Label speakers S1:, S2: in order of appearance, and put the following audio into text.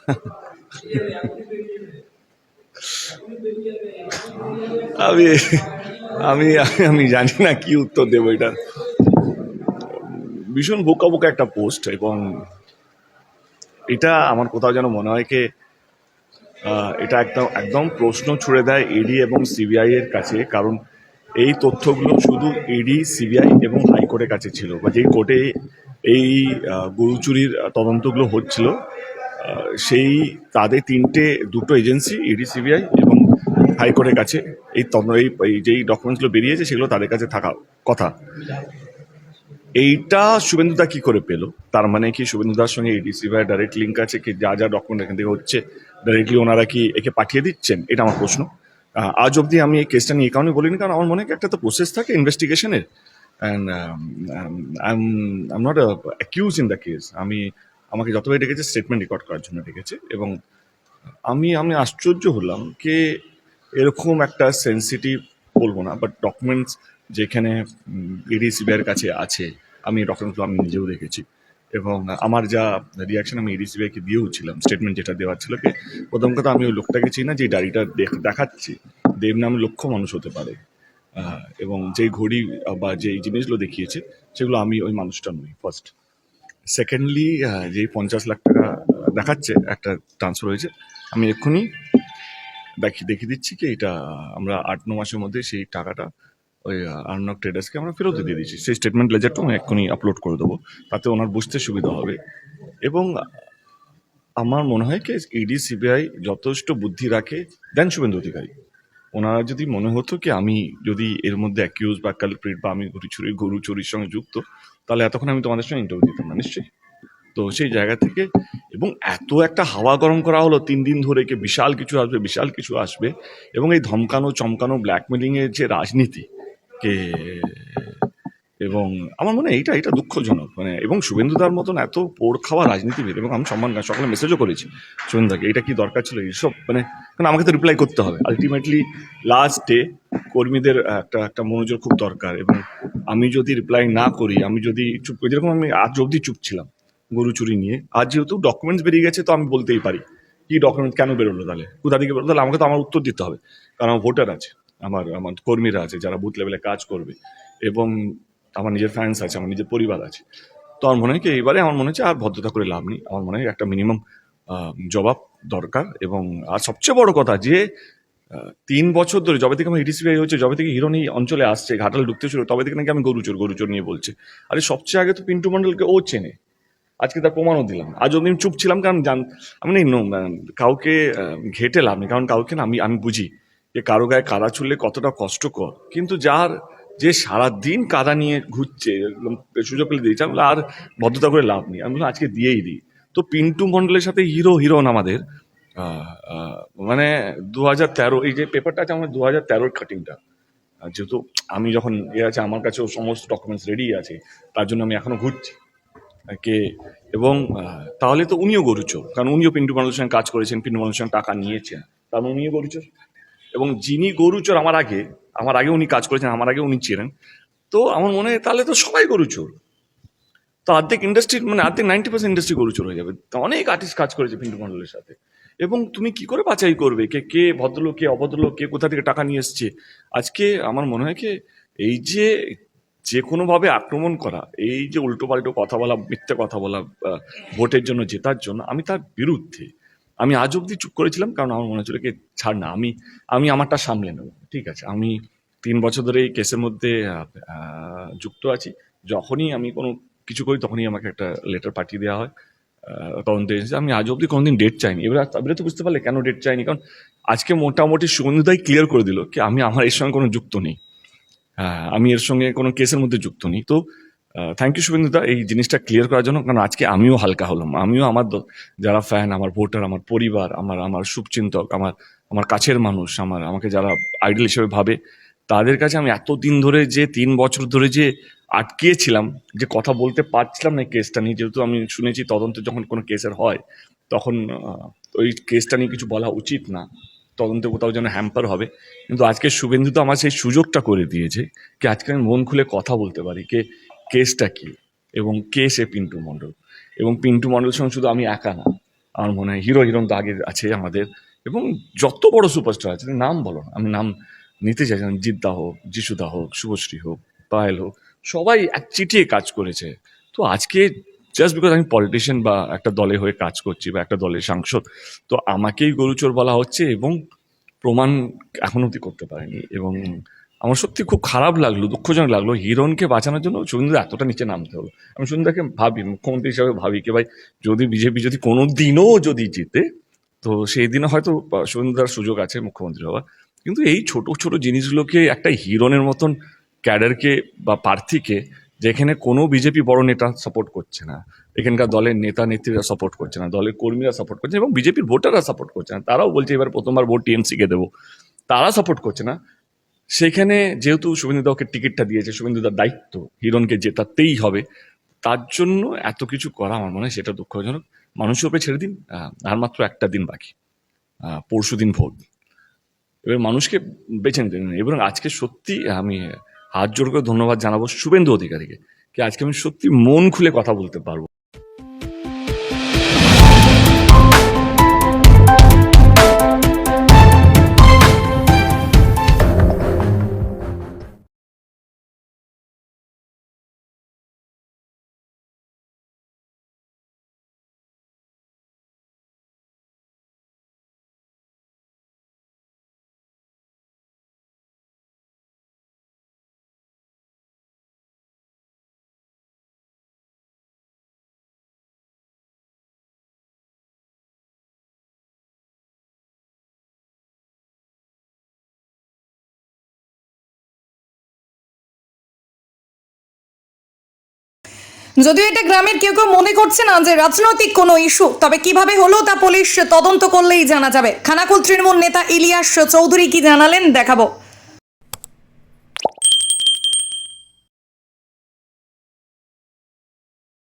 S1: আমি আমি আমি জানি না কি উত্তর দেবো এটা। ভীষণ বোকা বোকা একটা পোস্ট এবং এটা আমার কোথাও যেন মনে হয় কি এটা একদম একদম প্রশ্ন ছুড়ে দেয় ইডি এবং সিবিআই এর কাছে, কারণ এই তথ্যগুলো শুধু ইডি সিবিআই এবং হাইকোর্টের কাছে ছিল বা যেই কোর্টে এই গরু চুরির তদন্তগুলো হচ্ছিল। সেই তাদের তিনটে, দুটো এজেন্সি, ইডি, সিবিআই এবং হাইকোর্টের কাছে এই তদন্ত এই যেই ডকুমেন্টসগুলো বেরিয়েছে সেগুলো তাদের কাছে থাকা কথা। এইটা শুভেন্দুদা কি করে পেল? তার মানে কি শুভেন্দুদার সঙ্গে এডিসি ভাই ডাইরেক্ট লিঙ্ক আছে? কি যা যা ডকুমেন্ট এখান থেকে হচ্ছে ডাইরেক্টলি ওনারা কি একে পাঠিয়ে দিচ্ছেন? এটা আমার প্রশ্ন। আজ অবধি আমি এই কেসটা নিয়ে এই কারণে বলিনি, কারণ আমার মনে হয় একটা তো প্রসেস থাকে ইনভেস্টিগেশনের and I am not accuse in the case আমি আমাকে যতবার ডেকেছে স্টেটমেন্ট রেকর্ড করার জন্য ডেকেছে এবং আমি আমি আশ্চর্য হলাম যে এরকম একটা সেন্সিটিভ বলব না বাট ডকুমেন্টস যেখানে ইডি সিবিআইয়ের কাছে আছে, আমি ডকুমেন্টসগুলো আমি নিজেও দেখেছি। এবং আমার যা রিয়াকশন আমি ইডি সিবিআইকে দিয়েও ছিলাম স্টেটমেন্ট যেটা দেওয়ার ছিল কি প্রথম কথা আমি ওই লোকটাকে চিনি না, যে ডায়েরিটা দেখ- দেখাচ্ছি। দেব নামে লক্ষ মানুষ হতে পারে। এবং যেই ঘড়ি বা যেই জিনিসগুলো দেখিয়েছে, সেগুলো আমি ওই মানুষটা নই ফার্স্ট সেকেন্ডলি যেই পঞ্চাশ লাখ টাকা দেখাচ্ছে, একটা ট্রান্সফার হয়েছে, আমি এক্ষুনি দেখি দেখিয়ে দিচ্ছি কি এটা, আমরা আট, ন মাসের মধ্যে সেই টাকাটা ওই আর্নক ট্রেডার্সকে আমরা ফেরত দিয়ে দিয়েছি। সেই স্টেটমেন্ট লেজারটা আমি এক্ষুনি আপলোড করে দেবো, তাতে ওনার বুঝতে সুবিধা হবে। এবং আমার মনে হয় কি ইডি সিবিআই যথেষ্ট বুদ্ধি রাখে, দেন শুভেন্দু অধিকারী। ওনারা যদি মনে হতো কি আমি যদি এর মধ্যে অ্যাকিউজ বা কালপ্রিট বা আমি গরু চুরি, গরু চুরির সঙ্গে যুক্ত, তাহলে এতক্ষণ আমি তোমাদের সঙ্গে ইন্টারভিউ দিতাম না, নিশ্চয়ই? তো সেই জায়গা থেকে এবং এত একটা হাওয়া গরম করা হলো, তিন দিন ধরে কে বিশাল কিছু আসবে, বিশাল কিছু আসবে, এবং এই ধমকানো, চমকানো ব্ল্যাকমেলিংয়ের যে রাজনীতি, কে এবং আমার মনে হয় এইটা এটা দুঃখজনক মানে এবং শুভেন্দুদার মতন এত পোড় খাওয়া রাজনীতিবিদ, এবং আমি সম্মান, সকালে মেসেজও করেছি শুভেন্দুদাকে, এটা কি দরকার ছিল? এইসব মানে কারণ আমাকে তো রিপ্লাই করতে হবে। আলটিমেটলি লাস্ট ডে কর্মীদের একটা একটা মনোযোগ খুব দরকার, এবং আমি যদি রিপ্লাই না করি, আমি যদি চুপ করি, যেরকম আমি আজ অবধি চুপ ছিলাম গরু চুরি নিয়ে, আজ যেহেতু ডকুমেন্টস বেরিয়ে গেছে, তো আমি বলতেই পারি, কি ডকুমেন্ট কেন বেরোলো তাহলে? কোথা থেকে বেরোলো? তাহলে আমাকে তো আমার উত্তর দিতে হবে, কারণ আমার ভোটার আছে, আমার আমার কর্মীরা আছে, যারা বুথ লেভেলে কাজ করবে, এবং আমার নিজের ফ্যান্স আছে, আমার নিজের পরিবার আছে। তো আমার মনে হয় কি, এইবারে আমার মনে হচ্ছে আর ভদ্রতা করে লাভ নেই। আমার মনে হয় একটা মিনিমাম জবাব দরকার এবং আর সবচেয়ে বড় কথা যে তিন বছর ধরে যবে থেকে আমার ইডিসিবিআই হচ্ছে, যবে থেকে হিরোনি অঞ্চলে আসছে, ঘাটাল ঢুকতে ছিল তবে থেকে নাকি আমি গরুচোর গরুচোর নিয়ে বলছে। আরে সবচেয়ে আগে তো পিন্টু মন্ডলকে ও চেনে। আজকে তার প্রমাণও দিলাম। আজ অব্দি আমি চুপ ছিলাম কারণ জান, আমি কাউকে ঘেটে লাভ নেই। কারণ কাউকে না, আমি আমি বুঝি যে কারও গায়ে কাদা ছুড়লে কতটা কষ্টকর। কিন্তু যার যে সারা দিন কাদা নিয়ে ঘুরছে সুযোগ পেলে দিয়েছে আমি আর ভদ্রতা করে লাভ নেই। আমি বললাম, আজকে দিয়েই দিই। তো পিন্টু মন্ডলের সাথে হিরো হিরোন আমাদের মানে দু হাজার তেরো এই যে পেপারটা আছে আমার দু হাজার তেরোর কাটিংটা যেহেতু আমি যখন ইয়ে আছে আমার কাছেও সমস্ত ডকুমেন্টস রেডি আছে তার জন্য আমি এখনও ঘুরছি। কে? এবং তাহলে তো উনিও গরুচোর কারণ উনিও পিন্টু মানুষের সঙ্গে কাজ করেছেন পিন্টু মানুষের সঙ্গে টাকা নিয়েছেন তার মানে উনিও গরুচোর। এবং যিনি গরুচোর আমার আগে আমার আগে উনি কাজ করেছেন, আমার আগে উনি ছিলেন। তো আমার মনে হয় তাহলে তো সবাই গরুচোর তো অর্ধেক ইন্ডাস্ট্রি মানে অর্ধেক নাইনটি পার্সেন্ট ইন্ডাস্ট্রি গরুচোর হয়ে যাবে। তো অনেক আর্টিস্ট কাজ করেছে পিন্টু মন্ডলের সাথে। এবং তুমি কি করে বাছাই করবে? কে কে ভদ্রলোক, কে অভদ্রলোক, কে কোথা থেকে টাকা নিয়ে এসছে? আজকে আমার মনে হয় কি, এই যে যে কোনোভাবে আক্রমণ করা, এই যে উল্টো পাল্টো কথা বলা, মিথ্যে কথা বলা ভোটের জন্য জেতার জন্য, আমি তার বিরুদ্ধে আমি আজ অব্দি চুপ করেছিলাম, কারণ আমার মনে হচ্ছিল কি, ছাড় না, আমি আমি আমারটা সামলে নেব, ঠিক আছে? আমি তিন বছর ধরে এই কেসের মধ্যে যুক্ত আছি। যখনই আমি কোনো কিছু করি, তখনই আমাকে একটা লেটার পাঠিয়ে দেওয়া হয় তদন্ত এজেন্সি আমি আজ অব্দি কোনোদিন ডেট চাইনি। এবার এবারে তো বুঝতে পারলে কেন ডেট চাইনি? কারণ আজকে মোটামুটি সুগন্ধিদাই ক্লিয়ার করে দিল, কি আমি, আমার এর সঙ্গে কোনো যুক্ত নেই। হ্যাঁ আমি এর সঙ্গে কোনো কেসের মধ্যে যুক্ত নেই। তো থ্যাংক ইউ শুভেন্দুদা এই জিনিসটা ক্লিয়ার করার জন্য, কারণ আজকে আমিও হালকা হলাম। আমিও আমার যারা ফ্যান আমার ভোটার আমার পরিবার, আমার আমার শুভচিন্তক, আমার আমার কাছের মানুষ, আমার, আমাকে যারা আইডল হিসেবে ভাবে, তাদের কাছে আমি এতদিন ধরে যে, তিন বছর ধরে যে আটকিয়েছিলাম যে কথা বলতে পারছিলাম না কেসটা নিয়ে, যেহেতু আমি শুনেছি তদন্ত যখন কোনো কেসের হয়, তখন ওই কেসটা নিয়ে কিছু বলা উচিত না। তদন্তে কোথাও যেন হ্যাম্পার হবে। কিন্তু আজকে শুভেন্দু তো আমার সেই সুযোগটা করে দিয়েছে, কি আজকে আমি মন খুলে কথা বলতে পারি, কে কেসটা কি? এবং কে সে পিন্টু মণ্ডল? এবং পিন্টু মণ্ডলের সঙ্গে শুধু আমি একা না, আমার মনে হয় হিরো হিরোন তো আগে আছে আমাদের। এবং যত বড় সুপারস্টার আছে, নাম বলো না, আমি নাম নিতে চাইছি না জিদ্দা হোক, যিশুদা হোক, শুভশ্রী হোক, পায়েল হোক, সবাই এক চিটিয়ে কাজ করেছে। তো আজকে জাস্ট বিকজ আমি পলিটিশিয়ান বা একটা দলে হয়ে কাজ করছি বা একটা দলের সাংসদ, তো আমাকেই গরুচোর বলা হচ্ছে এবং প্রমাণ এখনও অব্দি করতে পারেনি। এবং আমার সত্যি খুব খারাপ লাগল, দুঃখজনক লাগল হিরণকে বাঁচানোর জন্য শুভেন্দু এতটা নিচে নামতে হলো আমি শুভেন্দুকে ভাবি, মুখ্যমন্ত্রী হিসাবে ভাবি কি ভাই, যদি বিজেপি যদি কোনো দিনও যদি জিতে, তো সেই দিনে হয়তো শুভেন্দুদার সুযোগ আছে মুখ্যমন্ত্রী হওয়ার। কিন্তু এই ছোট ছোট জিনিসগুলোকে একটা হিরণের মতন ক্যাডারকে বা প্রার্থীকে, যেখানে কোনো বিজেপি বড় নেতা সাপোর্ট করছে না, এখানকার দলের নেতা, নেত্রীরা সাপোর্ট করছে না, দলের কর্মীরা সাপোর্ট করছে এবং বিজেপির ভোটাররা সাপোর্ট করছে না, তারাও বলছে এবার প্রথমবার ভোট টিএমসিকে দেবো, তারা সাপোর্ট করছে না। সেখানে যেহেতু শুভেন্দুদাকে টিকিটটা দিয়েছে শুভেন্দুদার দায়িত্ব, হিরণকে জেতাতেই হবে, তার জন্য এত কিছু করা আমার মনে হয় সেটা দুঃখজনক। মানুষের উপরে ছেড়ে দিন আর মাত্র একটা দিন বাকি পরশু দিন ভোট। এবার মানুষকে বেছে নিতে এবং আজকে সত্যি আমি হাত জোর করে ধন্যবাদ জানাব শুভেন্দু অধিকারীকে, কি আজকে আমি সত্যি মন খুলে কথা বলতে পারব।
S2: যদিও এটা গ্রামের কেউ কেউ মনে করছে না যে রাজনৈতিক কোনো ইস্যু, তবে কীভাবে হলো তা পুলিশ তদন্ত করলেই জানা যাবে। খানাকুল তৃণমূল নেতা ইলিয়াস চৌধুরী কি জানালেন, দেখাবো।